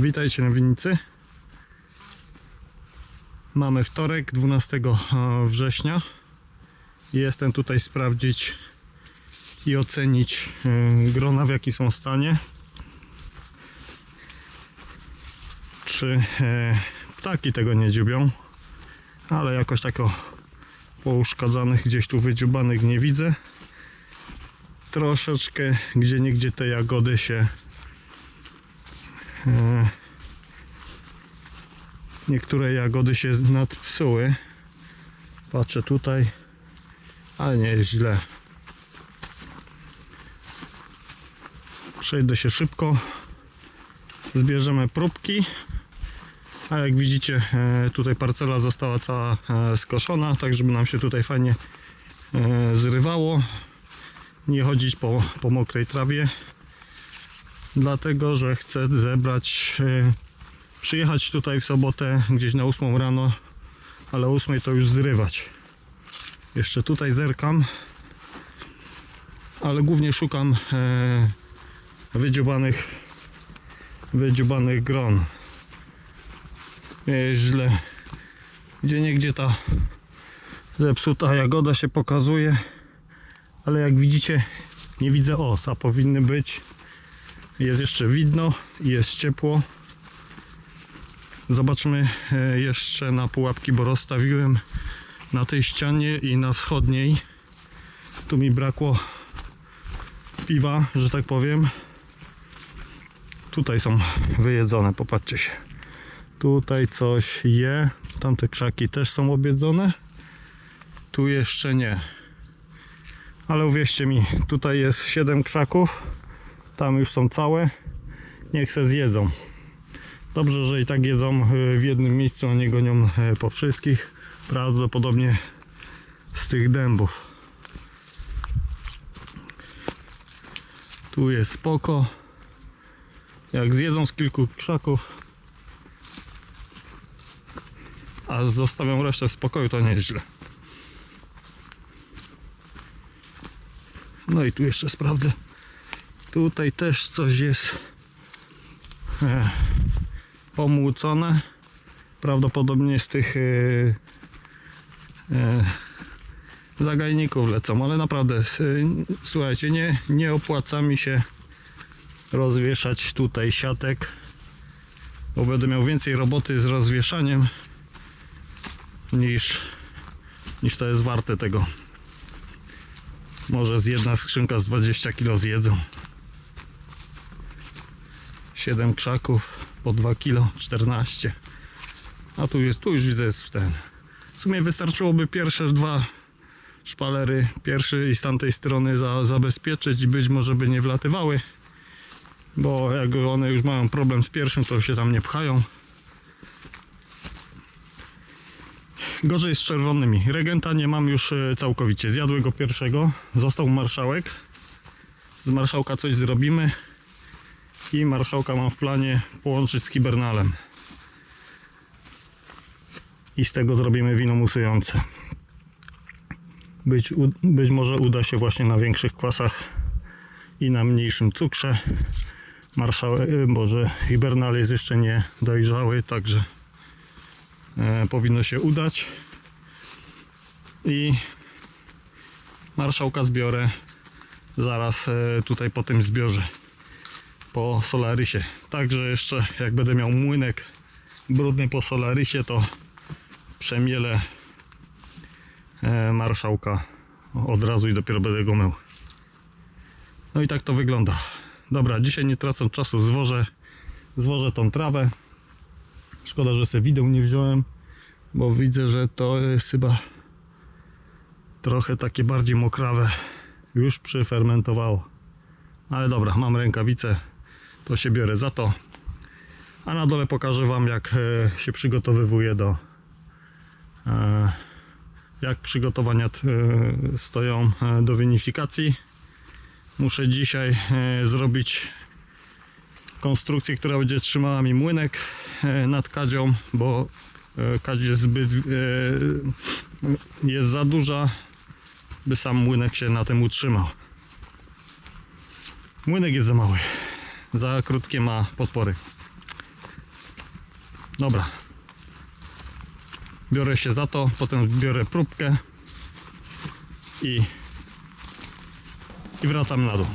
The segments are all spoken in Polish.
Witajcie na winnicy. Mamy wtorek, 12 września. Jestem tutaj sprawdzić i ocenić y, grona w jakim są stanie. Czy e, ptaki tego nie dziubią, ale jakoś tak o pouszkadzanych, gdzieś tu wydziubanych nie widzę. Troszeczkę gdzie niegdzie te jagody się e, niektóre jagody się nadpsuły. Patrzę tutaj, ale nie jest źle. Przejdę się szybko. Zbierzemy próbki. A jak widzicie, e, tutaj parcela została cała e, skoszona, tak żeby nam się tutaj fajnie e, zrywało. Nie chodzić po, po mokrej trawie. Dlatego, że chcę zebrać, e, przyjechać tutaj w sobotę gdzieś na 8 rano, ale o 8 to już zrywać. Jeszcze tutaj zerkam, ale głównie szukam e, wydziobanych, wydziobanych gron. Jest źle. Gdzie niegdzie ta zepsuta jagoda się pokazuje, ale jak widzicie, nie widzę os, a powinny być. Jest jeszcze widno jest ciepło. Zobaczmy e, jeszcze na pułapki, bo rozstawiłem na tej ścianie i na wschodniej. Tu mi brakło piwa, że tak powiem. Tutaj są wyjedzone, popatrzcie się. Tutaj coś je. Tamte krzaki też są objedzone. Tu jeszcze nie. Ale uwierzcie mi, tutaj jest 7 krzaków. Tam już są całe. Niech se zjedzą. Dobrze, że i tak jedzą y, w jednym miejscu, a nie gonią y, po wszystkich. Prawdopodobnie z tych dębów. Tu jest spoko. Jak zjedzą z kilku krzaków, a zostawiam resztę w spokoju, to nie jest źle. No i tu jeszcze sprawdzę. Tutaj też coś jest e, pomłócone. Prawdopodobnie z tych e, e, zagajników lecą, ale naprawdę słuchajcie, nie, nie opłaca mi się rozwieszać tutaj siatek, bo będę miał więcej roboty z rozwieszaniem niż, niż to jest warte tego. Może z jedna skrzynka z 20 kg zjedzą. 7 krzaków po 2 kg, 14. A tu jest, tu już widzę jest ten. W sumie wystarczyłoby pierwsze dwa szpalery, pierwszy i z tamtej strony za, zabezpieczyć i być może by nie wlatywały. Bo jak one już mają problem z pierwszym, to się tam nie pchają. Gorzej z czerwonymi. Regenta nie mam już e, całkowicie. Zjadły go pierwszego. Został marszałek. Z marszałka coś zrobimy. I marszałka mam w planie połączyć z kibernalem. I z tego zrobimy wino musujące. Być, być może uda się właśnie na większych kwasach i na mniejszym cukrze. Marszałek, e, Boże, hibernal jest jeszcze nie dojrzały, także e, powinno się udać i marszałka zbiorę zaraz e, tutaj po tym zbiorze po Solarysie także jeszcze jak będę miał młynek brudny po Solarysie to przemielę e, marszałka. Od razu i dopiero będę go mył. No i tak to wygląda. Dobra dzisiaj nie tracąc czasu. Zwożę zwożę tą trawę. Szkoda, że sobie wideł nie wziąłem, bo widzę, że to jest chyba trochę takie bardziej mokrawe. Już przyfermentowało. Ale dobra, mam rękawice, to się biorę za to. A na dole pokażę Wam, jak e, się przygotowywuje do. e, Jak przygotowania e, stoją do winifikacji. Muszę dzisiaj zrobić konstrukcję, która będzie trzymała mi młynek nad kadzią, bo kadź jest zbyt jest za duża, by sam młynek się na tym utrzymał. Młynek jest za mały, za krótkie ma podpory. Dobra. Biorę się za to, potem biorę próbkę i, i wracam na dół.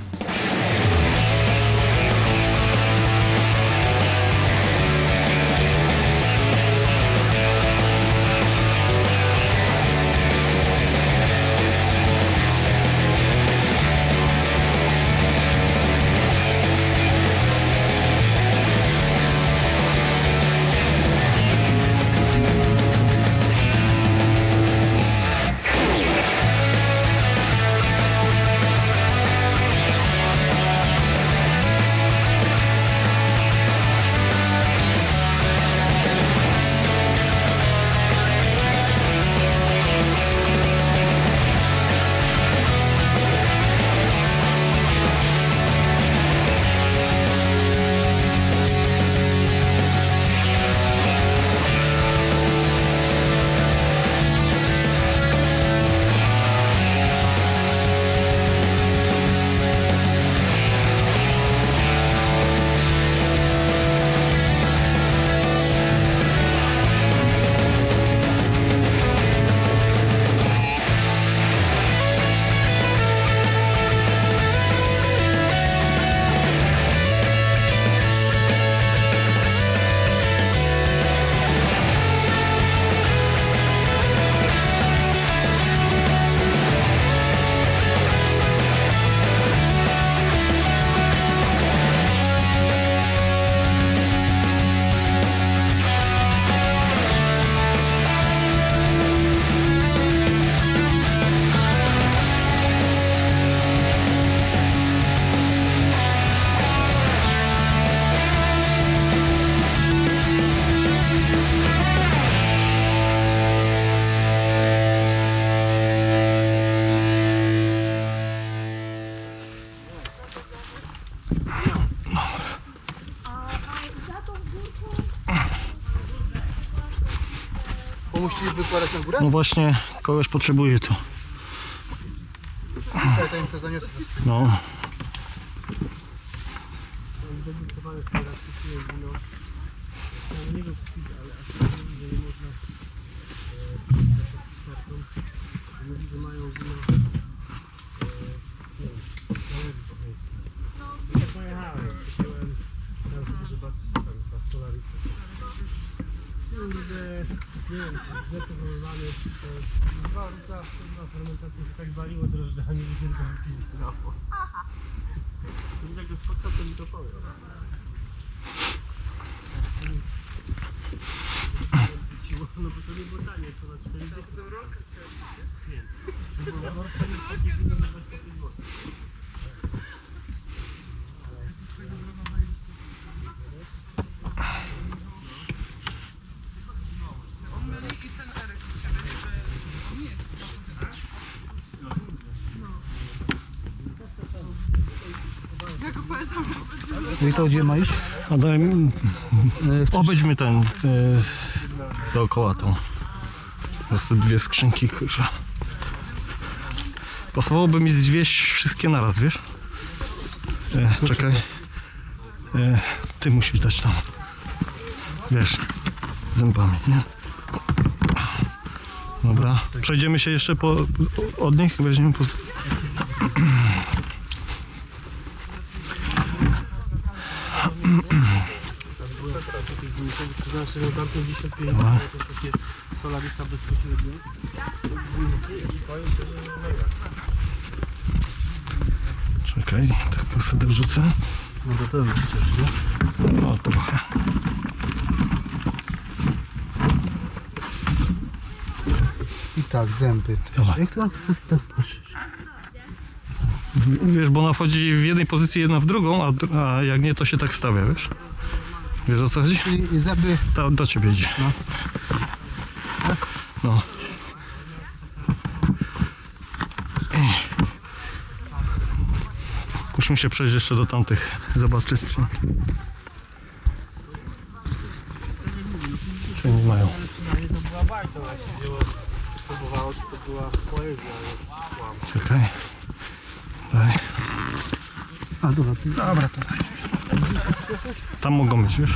Musisz wykładać na górę? No właśnie, kogoś potrzebuje tu. Ja to im to zaniosę. No. Tak waliło drożdżami, że tylko wypiskało. Jak go spotkał, to mi to powie. No bo to nie było tanie, to na 4 zł. To rolkę Nie. Bo rolka nie wino na 25 zł. No i to gdzie ma iść? A daj E, obejdźmy ten, y, dookoła tą. To są dwie skrzynki, kurwa. Pasowałoby mi zwieść wszystkie naraz, wiesz? E, czekaj. E, ty musisz dać tam. Wiesz, zębami, nie? Dobra. Przejdziemy się jeszcze po, od nich, weźmiemy po... To znaczy, że tam 55 to jest takie Solarista bezpośrednio. Czekaj, tylko sobie wrzucę. No to pewnie chcesz, nie? No trochę. I tak, zęby. Dobra. Jak to tak patrzysz? Wiesz, bo ona wchodzi w jednej pozycji, jedna w drugą, a, a jak nie, to się tak stawia, wiesz? Wiesz o co chodzi? Czyli To do ciebie idzie. No. No. Musimy się przejść jeszcze do tamtych, zobaczyć czy, nie mają. Czekaj. Daj. A dobra, dobra to tam mogą być już.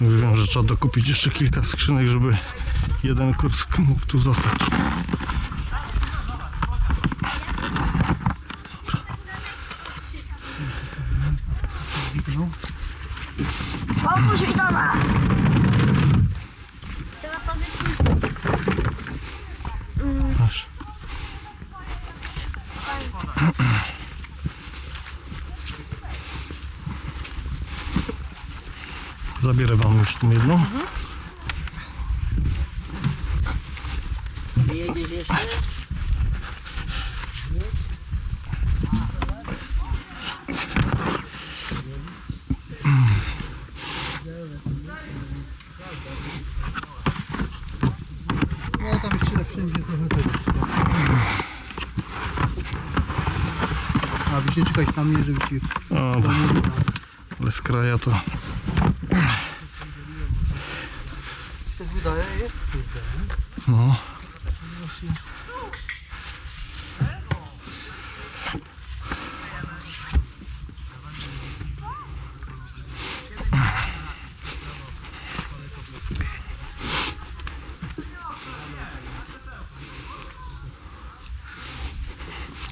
Już wiem, że trzeba dokupić jeszcze kilka skrzynek, żeby jeden kurs mógł tu zostać. A wy się czekać na mnie, żeby ci O, to, ale z kraja to się wydaje, jest kurde. no.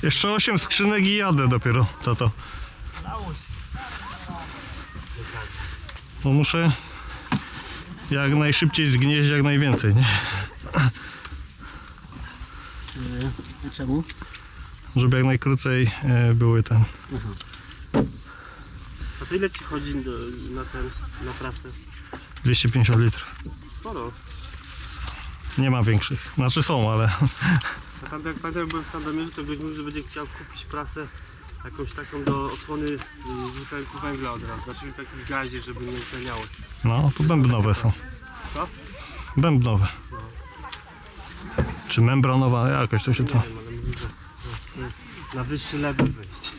Jeszcze 8 skrzynek i jadę dopiero, tato. Bo muszę jak najszybciej zgnieść jak najwięcej, nie? Czemu? Żeby jak najkrócej e, były ten. A to ile ci chodzi do, na ten, na pracę? 250 litrów. Sporo. Nie ma większych. Znaczy są, ale A tam jak pamiętam jak byłem w Sandomierzu, to ktoś mówił, że będzie chciał kupić prasę jakąś taką do osłony y, dwutlenku węgla od razu. Znaczy w jakimś gazie, żeby nie utleniało no to bębnowe są. Co? Bębnowe. Czy membranowa, jakoś to się to. Nie wiem, ale mówię, że że chce na wyższy level wejść.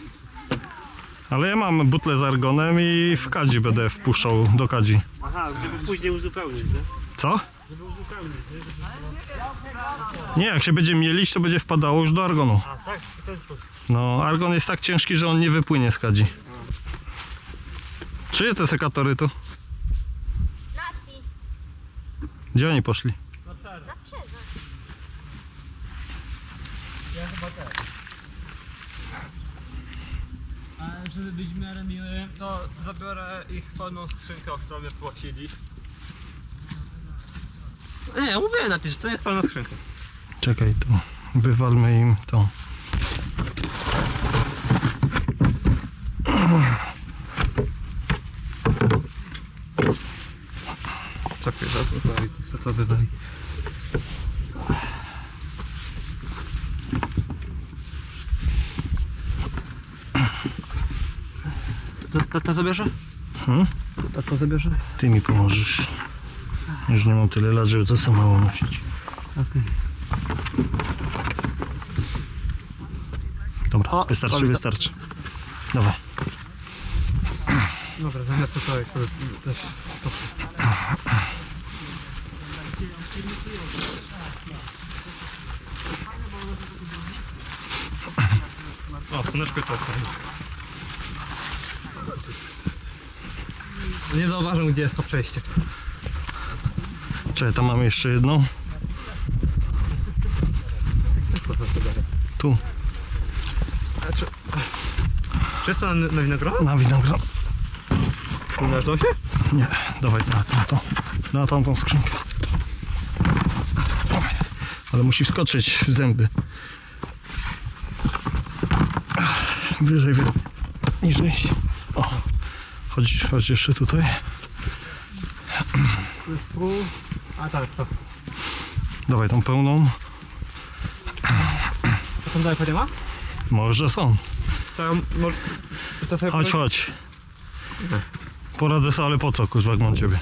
Ale ja mam butlę z argonem i w kadzi będę wpuszczał do kadzi. Aha, żeby później uzupełnić, nie? Co? Żeby uzupełnić, nie? Żeby... Nie, jak się będzie mielić, to będzie wpadało już do argonu. A tak, w ten sposób. No, argon jest tak ciężki, że on nie wypłynie z kadzi. Czyje te sekatory tu? Nati, Gdzie oni poszli? na przerwę. A żeby być w miarę miły, to zabiorę ich pełną skrzynkę, o którą mnie płacili. Nie, mówię na ty, że to jest pełna skrzynka. Czekaj, tu wywalmy im to. Czekaj, daj, co to wydaj. To, to, to zabierze? Hmm? To, to zabierze? Ty mi pomożesz. Już nie mam tyle lat, żeby to samemu nosić. Okej. Dobra, O, wystarczy, o, wystarczy. Dawaj. Dobra, zamiast to sobie też O, słoneczko to Nie zauważę gdzie jest to przejście. Czekaj, tam mamy jeszcze jedną. Tu, czy... Jest to na, na winogron? na winogron. Należą się? Nie, dawaj na tamtą. Na tamtą skrzynkę. Ale musi wskoczyć w zęby. Wyżej, wy... niżej. O, chodź, chodź jeszcze tutaj. A tak, to. Dawaj tą pełną. To tam dalej nie ma? Może są. Może... To sobie Chodź, chodź. Poradzę sobie, ale po co, kurwa, jak mam ciebie?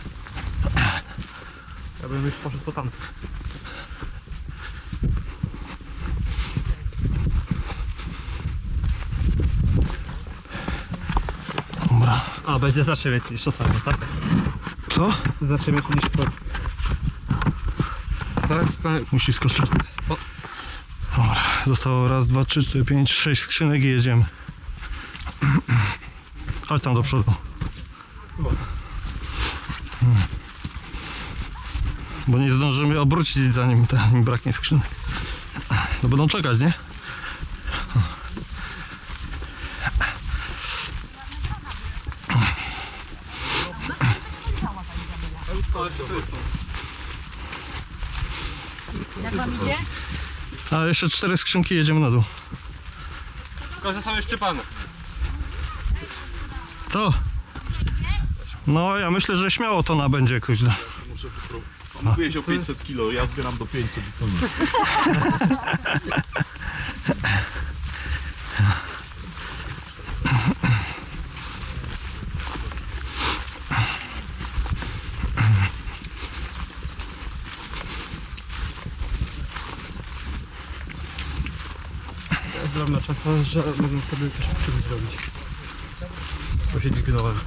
Ja bym już poszedł po tamto. Dobra. A, będzie znacznie więcej niż to samo, tak? Co? Znacznie więcej niż to. Teraz to... Musi skoczyć. O. Dobra, zostało raz, dwa, trzy, cztery, pięć, sześć skrzynek i jedziemy. Chodź tam do przodu. Bo nie zdążymy obrócić zanim ten braknie skrzynek. No będą czekać, nie? A jeszcze cztery skrzynki jedziemy na dół. Tylko, że są jeszcze. Co? No ja myślę, że śmiało to nabędzie kuźna. Muszę wypro... Mówiłeś o 500 kilo, ja zbieram do 500 i koniec. Że mogę sobie też czegoś zrobić. Bo się dźwignąłem.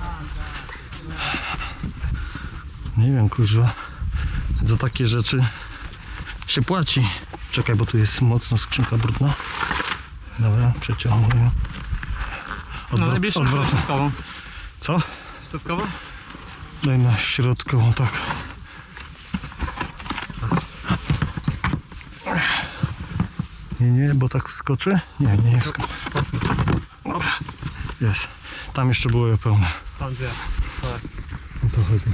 Nie wiem, kurwa. Za takie rzeczy się płaci. Czekaj, bo tu jest mocno skrzynka brudna. Dobra, przeciągłem. Odwrot, odwrot. środkową. Co? Środkową? Daj na środkową, tak. Nie, nie, bo tak skoczy? Nie, nie, nie skoczy. Dobra, jest. Tam jeszcze były pełne. Tam dwie. Tak. No to chodźmy.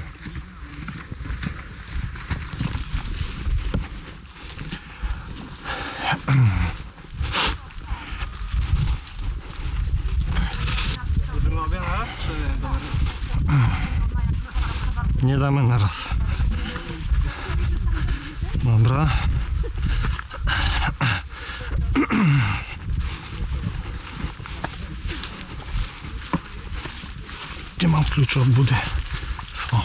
Nie damy na raz. Dobra. Gdzie mam klucze od budy? Są.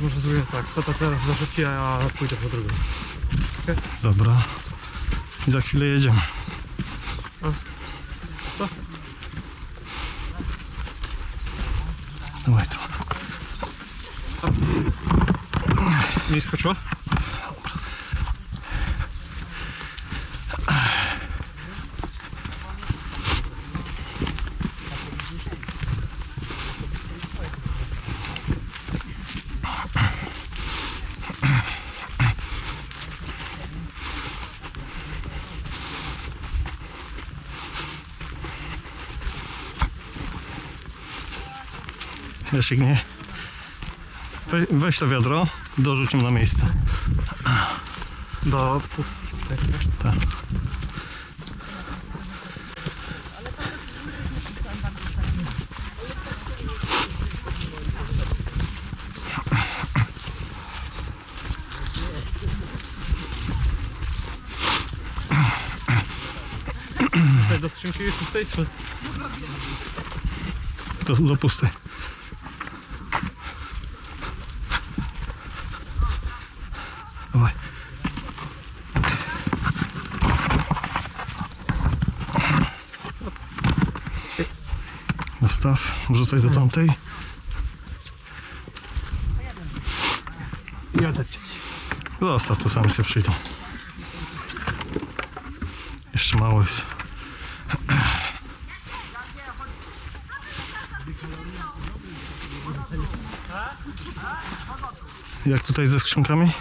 Może zrobię tak. To tak teraz zarzuci, a ja pójdę po drugą. Dobra. I za chwilę jedziemy. Co? Dawaj to. Nie skoczyło? Jasiek nie. We, weź to wiadro, dorzuć na miejsce. Do pustych. Tak. Do skrzynki jest pustej, czy? Do, do pustej. Dawaj. Dostaw, wrzucaj do tamtej. I oddać. Zostaw, to sami sobie przyjdą. Jeszcze mało jest. Jak tutaj ze skrzynkami?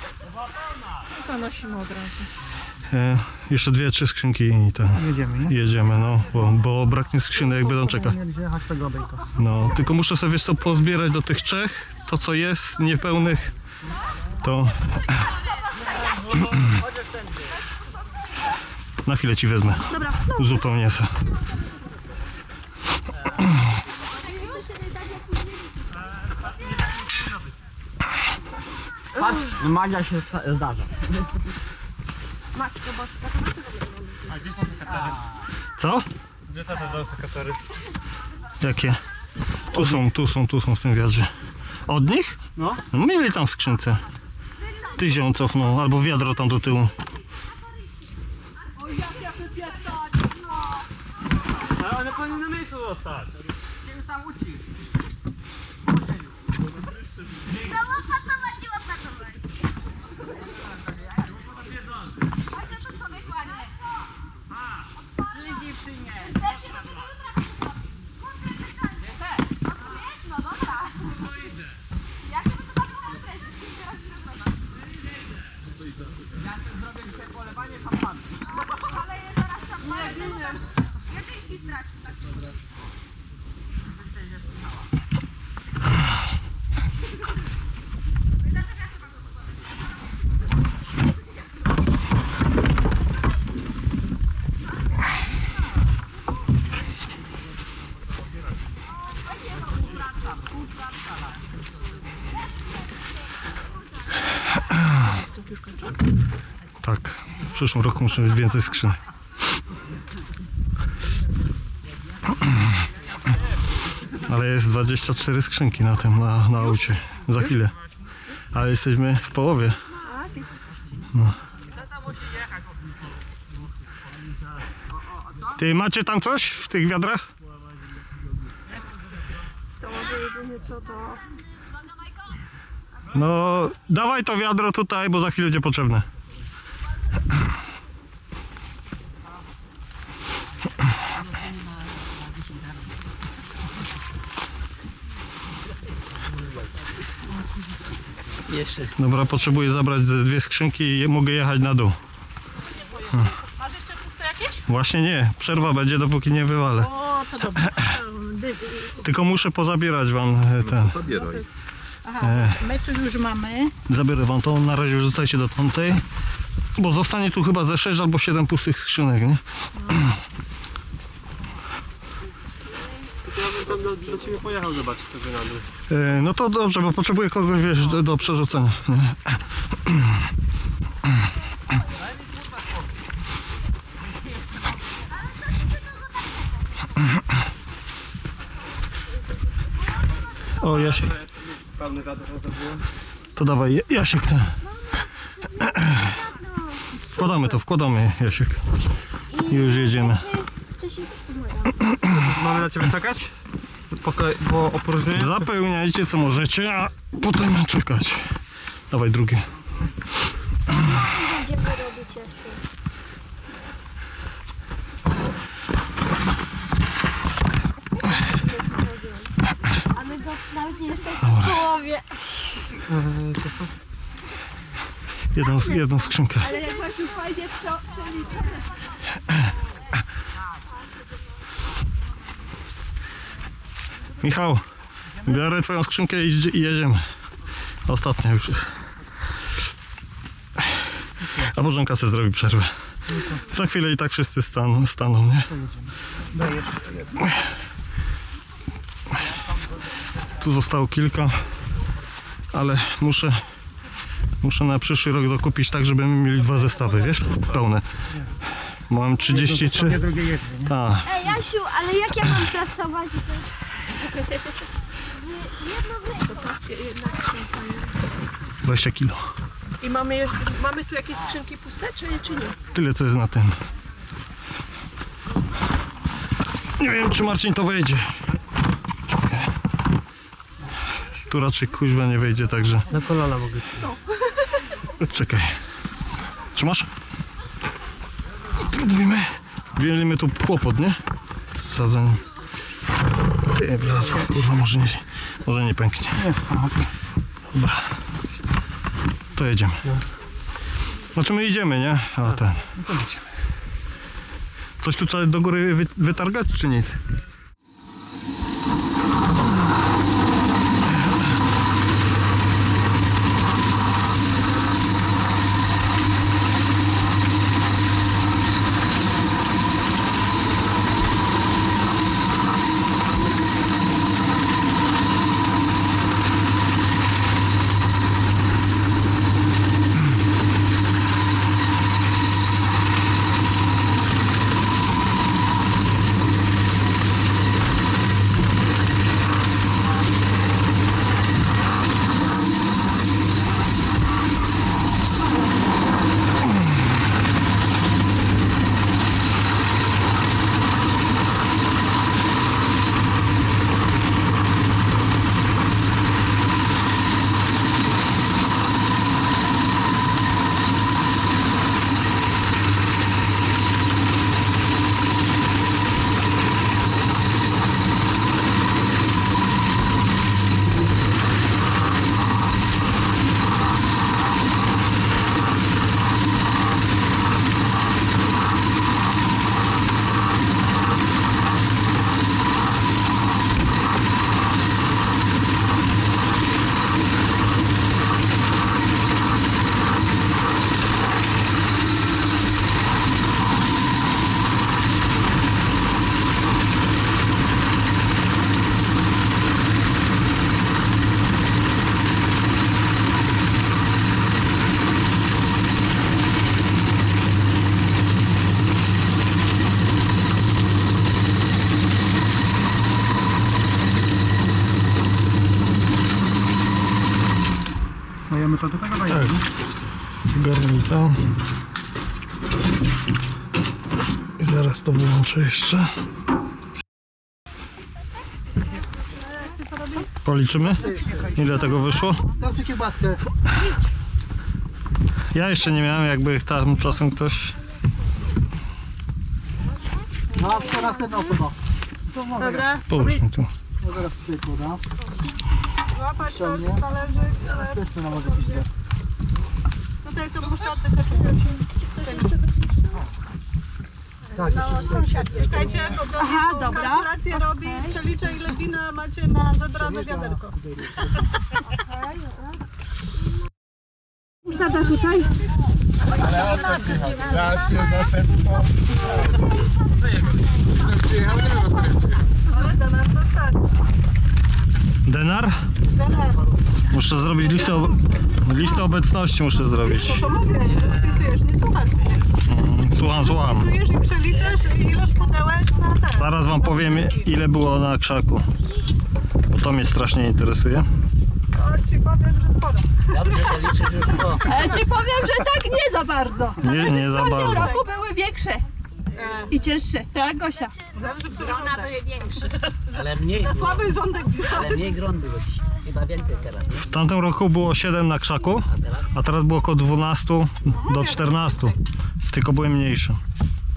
Zanosimy od razu. E, jeszcze dwie, trzy skrzynki i ten. Jedziemy, nie? Jedziemy, no, bo, bo braknie skrzynek, będą czekać. Jechać. No, tylko muszę sobie wiesz co pozbierać do tych trzech. To co jest niepełnych, to na chwilę ci wezmę. Dobra. Uzupełnię se. Magia się zdarza. A gdzie są sekretary? Co? Gdzie tata dał sekretary? Jakie? Tu są, tu są, tu są w tym wiadrze. Od nich? No. No mieli tam w skrzynce. Ty zią cofnął, albo wiadro tam do tyłu. Ale one powinny na miejscu zostać. No dobra. już kończą? Tak, w przyszłym roku muszę mieć więcej skrzynek. Ale jest 24 skrzynki na tym, na, na aucie. Za chwilę. Ale jesteśmy w połowie. No. Ty macie tam coś w tych wiadrach? To może jedynie co to... No, dawaj to wiadro tutaj, bo za chwilę będzie potrzebne. Jeszcze. Dobra, potrzebuję zabrać ze dwie skrzynki i mogę jechać na dół. Masz jeszcze puste jakieś? Właśnie nie, przerwa będzie dopóki nie wywalę. O, to dobrze. Tylko muszę pozabierać wam e, ten. Zabieraj. Aha, my tu już mamy. Zabiorę wam to, na razie rzucajcie do tamtej. Bo zostanie tu chyba ze 6 albo 7 pustych skrzynek, nie? Ja bym tam do, do ciebie pojechał zobaczyć sobie na dół. No to dobrze, bo potrzebuję kogoś wiesz, do, do przerzucenia. O, Jasiek, Pełny wiatr zrobiłem. to dawaj, Ja- Jasiek ten. Wkładamy to, wkładamy Jasiek. I już jedziemy. Mamy na ciebie czekać? Bo opróżnienie? Zapełniajcie co możecie, a potem czekać. Dawaj drugie. Będziemy robić jeszcze. A my go nawet nie jesteśmy w połowie. Jedną, jedną skrzynkę. Ale jak właśnie fajnie przeliczone. Michał, biorę twoją skrzynkę i, jedziemy. Ostatnia już jest. A Bożenka sobie zrobi przerwę. Za chwilę i tak wszyscy staną, staną nie? Tu zostało kilka, ale muszę, muszę na przyszły rok dokupić tak, żebyśmy mieli dwa zestawy, wiesz? Pełne. Mam 33. Tak. Ej, Jasiu, ale jak ja mam pracować? Jedna skrzynka. 20 kilo. I mamy, jeszcze- mamy tu jakieś skrzynki puste, czy, czy nie? Tyle co jest na tym. Nie wiem czy Marcin to wejdzie. Czekaj. Tu raczej kuźwa nie wejdzie, także. Na kolana mogę. Czekaj. Trzymasz? Spróbujmy. Mieliśmy tu kłopot, nie? Z sadzeniem. Ty wlazła, kurwa, może nie, może nie pęknie. Dobra. To jedziemy. Znaczy my idziemy, nie? A ten. Coś tu trzeba do góry wy- wytargać, czy nic? Zgarnij to. I zaraz to wyłączę jeszcze. Policzymy? Ile tego wyszło? Ja jeszcze nie miałem, jakby tam czasem ktoś... No, to następna osoba. Mogę. Dobra. Połóż mi tu. No zaraz podam. Złapać to Ciągnie. z talerzyk. Następny na może być źle. Tutaj są musztardy keczup. Tak, jeszcze tutaj. Czekajcie, bo Aha, to dobra. kalkulację robi, przeliczę ile wina macie na zebrane wiaderko. Musztarda tutaj? Ale do nas dostanie. Denar? Zenar. Muszę zrobić listę, ob... listę obecności muszę zrobić. To mówię, że spisujesz, nie słuchasz. Mm, Słucham, słucham. Spisujesz i przeliczasz ile pudełek na ten. Zaraz wam powiem ile było na krzaku. Bo to mnie strasznie interesuje. To ci powiem, że sporo. Ale ci powiem, że tak nie za bardzo. Nie, nie za W tym bardzo. roku były większe i cięższe. Tak, Gosia? Zależy, który rządek. Ale mniej, było, Słaby rządek wziął. ale mniej grunt było dzisiaj. Chyba więcej teraz, nie? W tamtym roku było 7 na krzaku, A teraz? a teraz było około 12 do 14. Tylko były mniejsze.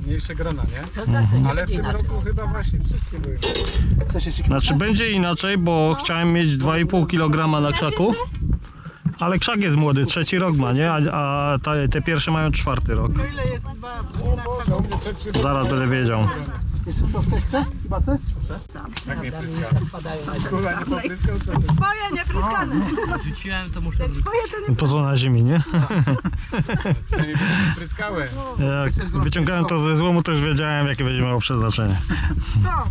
Mniejsze grona, nie? Co za co? Nie Ale w będzie tym inaczej. roku chyba właśnie wszystkie były. Jeszcze Znaczy będzie inaczej, bo chciałem mieć 2,5 kg na krzaku. Ale krzak jest młody, trzeci rok ma, nie? A, a te, te pierwsze mają czwarty rok. To ile jest dwa na? Zaraz będę wiedział. Jeszcze to w? Spadają na Kurwa, nie popryskał, to Swoje niepryskane. rzuciłem, to muszę swoje to nie Po co na ziemi, nie? pryskałem. Jak wyciągałem to ze złomu, to już wiedziałem, jakie będzie miało przeznaczenie. to.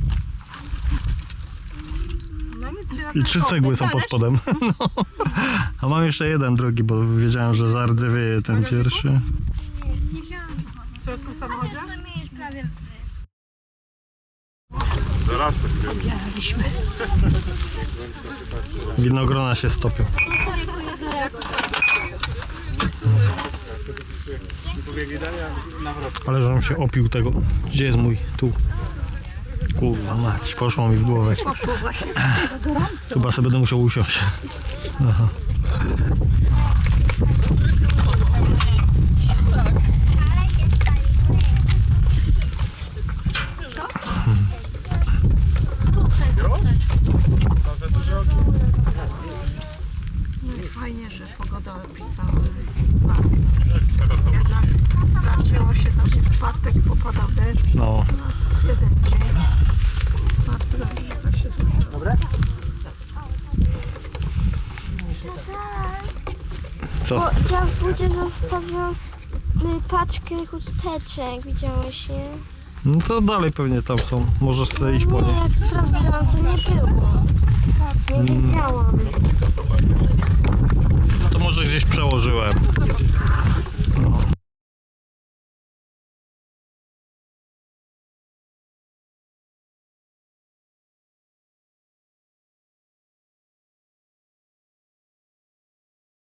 I trzy cegły są pod spodem. No. A mam jeszcze jeden drugi, bo wiedziałem, że zardzewieje ten pierwszy. W środku w samochodzie? Zaraz tak Winogrona się stopią. Ale żebym się opił tego. Gdzie jest mój? Tu. Kurwa mać, poszło mi w głowę. Chyba sobie będę musiał usiąść. Aha. Fajnie, że pogoda opisała. Jednak sprawdziło się tam w czwartek popadał deszcz, No, jeden dzień. Bardzo dobrze, że tak się złożyło. Dobre? co? Bo zostawiam y, paczkę chusteczek, widziałeś, nie? No to dalej pewnie tam są. Możesz sobie iść po No nie. jak sprawdzałam, to nie było. Nie wiedziałam. To może gdzieś przełożyłem.